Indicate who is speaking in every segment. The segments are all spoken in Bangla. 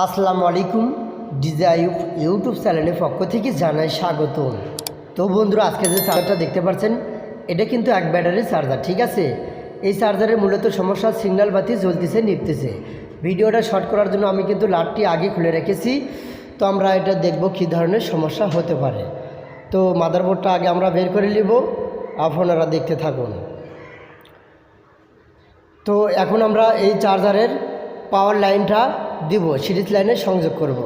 Speaker 1: আসসালামু আলাইকুম ডিজাইফ ইউটিউব চ্যানেলের পক্ষ থেকে জানাই স্বাগত তো বন্ধুরা, আজকে যে চার্জারটা দেখতে পাচ্ছেন, এটা কিন্তু এক ব্যাটারির চার্জার ঠিক আছে? এই চার্জারের মূলত সমস্যা সিগন্যাল বাতি জ্বলতেছে নিপতেছে ভিডিওটা শর্ট করার জন্য আমি কিন্তু লাটটি আগে খুলে রেখেছি। তো আমরা এটা দেখব কী ধরনের সমস্যা হতে পারে। তো মাদারবোর্ডটা আগে আমরা বের করে নিব। আপনারা দেখতে থাকুন। তো এখন আমরা এই চার্জারের পাওয়ার লাইনটা দিব, সিরিজ লাইনে সংযোগ করব।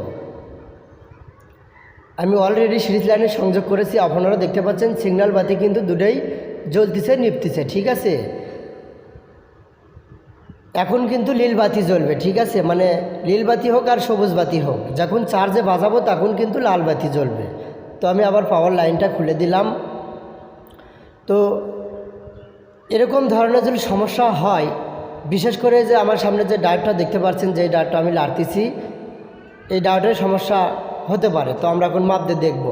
Speaker 1: আমি অলরেডি সিরিজ লাইনে সংযোগ করেছি, আপনারা দেখতে পাচ্ছেন সিগন্যাল বাতি কিন্তু দুটোই জ্বলতেছে, নিপতেছে, ঠিক আছে? এখন কিন্তু নীল বাতি জ্বলবে, ঠিক আছে? মানে নীল বাতি হোক আর সবুজ বাতি হোক, যখন চার্জে বাজাবো তখন কিন্তু লাল বাতি জ্বলবে। তো আমি আবার পাওয়ার লাইনটা খুলে দিলাম। তো এরকম ধরনের যদি সমস্যা হয় বিশেষ করে যে আমার সামনে যে ডায়েটটা দেখতে পাচ্ছেন যে ডায়েটটা আমি লাড়তেছি, এই ডায়েটের সমস্যা হতে পারে। তো আমরা এখন মাপ দিয়ে দেখব।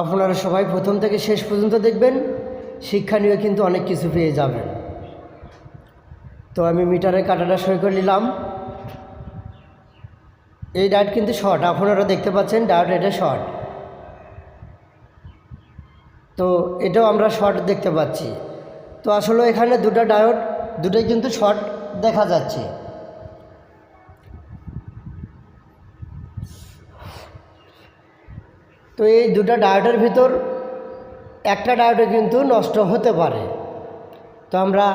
Speaker 1: আপনারা সবাই প্রথম থেকে শেষ পর্যন্ত দেখবেন, শিক্ষা নিয়ে কিন্তু অনেক কিছু পেয়ে যাবেন। তো আমি মিটারের কাটাটা সই করে নিলাম। এই ডায়েট কিন্তু শর্ট, আপনারা দেখতে পাচ্ছেন ডায়েট এটা শর্ট। তো এটাও আমরা শর্ট দেখতে পাচ্ছি। তো আসলে এখানে দুটো ডায়োড, দুটোই কিন্তু শর্ট দেখা যাচ্ছে। তো এই দুটো ডায়োডের ভিতর একটা ডায়োডে কিন্তু নষ্ট হতে পারে। তো আমরা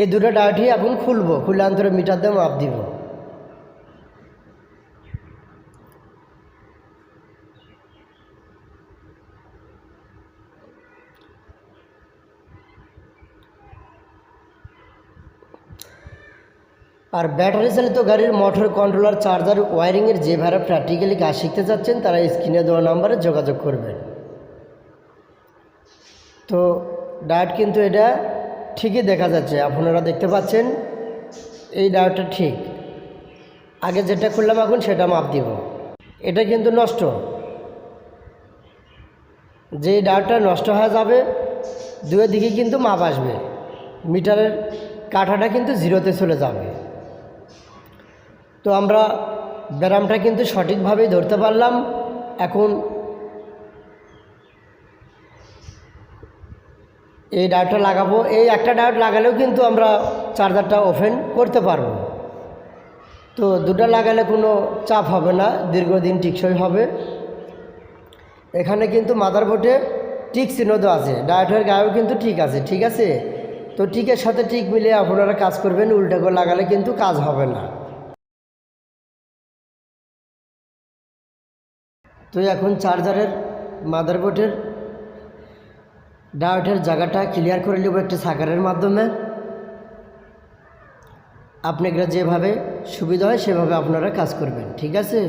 Speaker 1: এই দুটো ডায়োডই এখন খুলবো, খুলে অন্তরে মিটার দিয়ে মাপ দিব। আর ব্যাটারি চালিত গাড়ির মোটর কন্ট্রোলার চার্জার ওয়ারিংয়ের যে ভাড়া প্র্যাকটিক্যালি কাজ শিখতে চাচ্ছেন তারা স্ক্রিনে দেওয়া নাম্বারে যোগাযোগ করবেন। তো ডায়েট কিন্তু এটা ঠিকই দেখা যাচ্ছে, আপনারা দেখতে পাচ্ছেন, এই ডায়েটটা ঠিক। আগে যেটা খুললাম এখন সেটা মাপ দিব। এটা কিন্তু নষ্ট। যে ডায়েটটা নষ্ট হয়ে যাবে দুয়ের দিকে কিন্তু মাপ আসবে। মিটারের কাঠাটা কিন্তু জিরোতে চলে যাবে। তো আমরা ব্যায়ামটা কিন্তু সঠিকভাবেই ধরতে পারলাম। এখন এই ডায়োডটা লাগাবো। এই একটা ডায়োড লাগালেও কিন্তু আমরা চার্জারটা ওপেন করতে পারব। তো দুটো লাগালে কোনো চাপ হবে না, দীর্ঘদিন টিকসই হবে। এখানে কিন্তু মাদারবোর্ডে টিক চিহ্ন দেওয়া আছে। ডায়োডের গায়েও কিন্তু ঠিক আছে ঠিক আছে? তো টিকের সাথে টিক মিলিয়ে আপনারা কাজ করবেন, উল্টো করে লাগালে কিন্তু কাজ হবে না। তো এখন চার্জারের মাদারবোর্ডের ডায়োডের জায়গাটা ক্লিয়ার করে নেব একটা সাকারের মাধ্যমে। আপনারা যেভাবে সুবিধা হয় সেভাবে আপনারা কাজ করবেন, ঠিক আছে?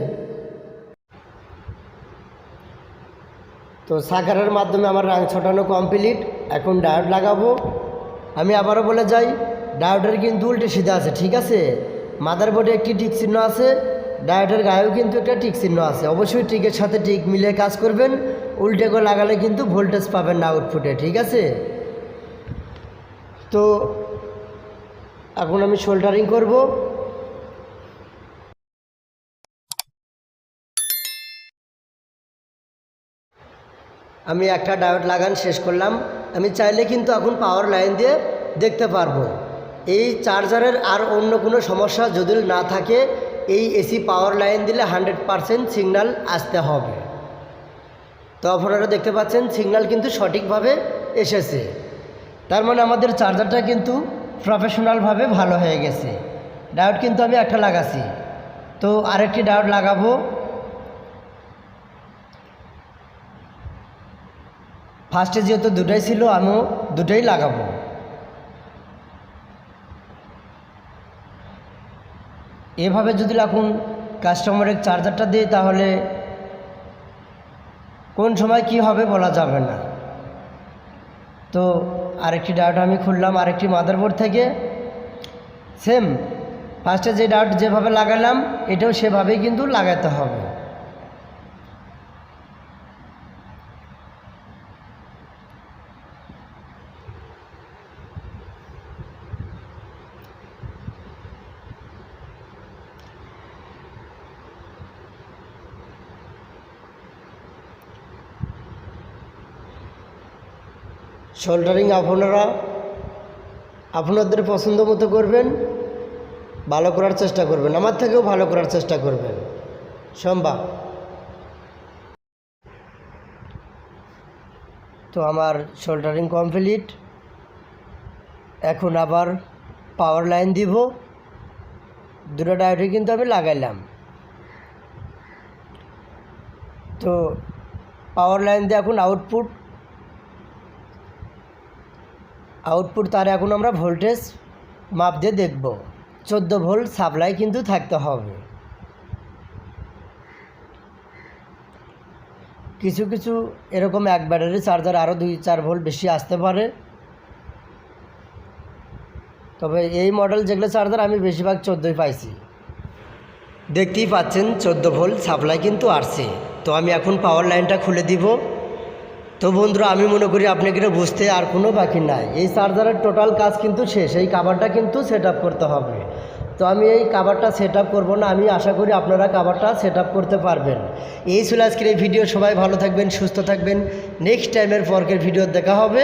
Speaker 1: তো সাকারের মাধ্যমে আমার রাং ছটানো কমপ্লিট এখন ডায়োড লাগাবো। আমি আবারও বলে যাই, ডায়োডের কিন্তু উল্টে সিধা আছে, ঠিক আছে? মাদারবোর্ডে একটি টিক চিহ্ন আছে ডায়োডের গায়েও কিন্তু একটা টিক চিহ্ন আছে। অবশ্যই টিকের সাথে টিক মিলিয়ে কাজ করবেন। উল্টে করে লাগালে কিন্তু ভোল্টেজ পাবেন না আউটপুটে ঠিক আছে? তো এখন আমি শোল্ডারিং করব। আমি একটা ডায়োড লাগান শেষ করলাম। আমি চাইলে কিন্তু এখন পাওয়ার লাইন দিয়ে দেখতে পারব। এই চার্জারের আর অন্য কোনো সমস্যা যদি না থাকে এই এসি পাওয়ার লাইন দিলে হান্ড্রেড পারসেন্ট সিগন্যাল আসতে হবে। তো আপনারা দেখতে পাচ্ছেন সিগন্যাল কিন্তু সঠিকভাবে এসেছে। তার মানে আমাদের চার্জারটা কিন্তু প্রফেশনালভাবে ভালো হয়ে গেছে। ডায়োড কিন্তু আমি একটা লাগাছি। তো আরেকটি ডায়োড লাগাবো। ফার্স্টে যেহেতু দুটাই ছিল, আমিও দুটাই লাগাবো। এভাবে যদি রাখুন কাস্টমারের চার্জারটা দিই তাহলে কোন সময় কি হবে বলা যাবে না। তো আরেকটি ডায়োড আমি খুললাম, আরেকটি মাদারবোর্ড থেকে। সেম ফার্স্টে যে ডায়োড যেভাবে লাগালাম, এটাও সেভাবেই কিন্তু লাগাতে হবে। শোল্ডারিং আপনারা আপনাদের পছন্দ মতো করবেন, ভালো করার চেষ্টা করবেন, আমার থেকেও ভালো করার চেষ্টা করবেন। সম্ভব। তো আমার শোল্ডারিং কমপ্লিট এখন আবার পাওয়ার লাইন দিব। দুটো ডায়োডে কিন্তু আমি লাগাইলাম। তো পাওয়ার লাইন দিয়ে এখন আউটপুট আউটপুট তার এখন আমরা ভোল্টেজ মাপ দিয়ে দেখব। চোদ্দ ভোল্ট সাপ্লাই কিন্তু থাকতে হবে। কিছু কিছু এরকম এক ব্যাটারি চার্জার আরও দুই চার ভোল্ট বেশি আসতে পারে। তবে এই মডেল যেগুলো চার্জার, আমি বেশিরভাগ চোদ্দোই পাইছি। দেখতেই পাচ্ছেন, চোদ্দ ভোল্ট সাপ্লাই কিন্তু আসছে। তো আমি এখন পাওয়ার লাইনটা খুলে দিব। তো বন্ধুরা, আমি মনে করি আপনাকে বুঝতে আর কোনো বাকি নাই। এই চার্জারের টোটাল কাজ কিন্তু শেষ, এই কাভারটা কিন্তু সেট করতে হবে। তো আমি এই কাভারটা সেট আপ করব না, আমি আশা করি আপনারা কাভারটা সেট করতে পারবেন। এই ছিল আজকের এই ভিডিও সবাই ভালো থাকবেন, সুস্থ থাকবেন। নেক্সট টাইমের পরকের ভিডিও দেখা হবে।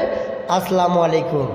Speaker 1: আসসালামু আলাইকুম।